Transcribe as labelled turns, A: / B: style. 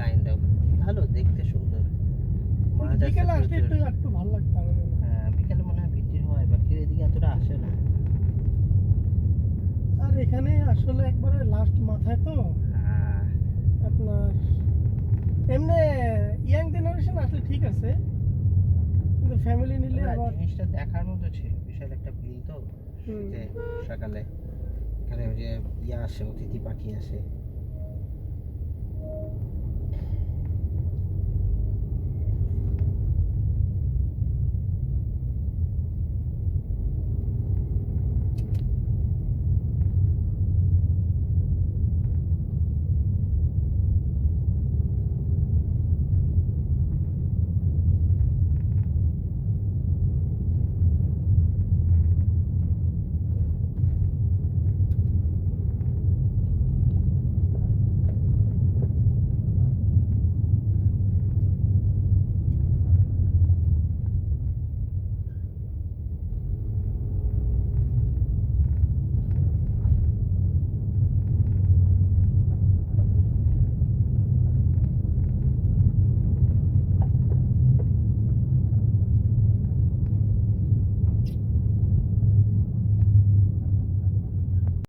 A: Kind of ভালো দেখতে সুন্দর।
B: বিকেলে আসলে একটু একটু ভালো লাগতো মনে হয়।
A: হ্যাঁ বিকেলে মনে হয় ভিড় হয় বাকি এদিকে এতটা আসে না।
B: আর এখানে আসলে একবারে লাস্ট মাথায় তো।
A: হ্যাঁ।
B: আপনার এমনি ইয়াং জেনারেশন আসলে ঠিক আছে। কিন্তু ফ্যামিলি নিলে আবার
A: জিনিসটা দেখার মতো ছিল বিশাল একটা বিল তো। যে সকালে এখানে ওই যে ইয়ে আসে অতিথি পাখি আসে।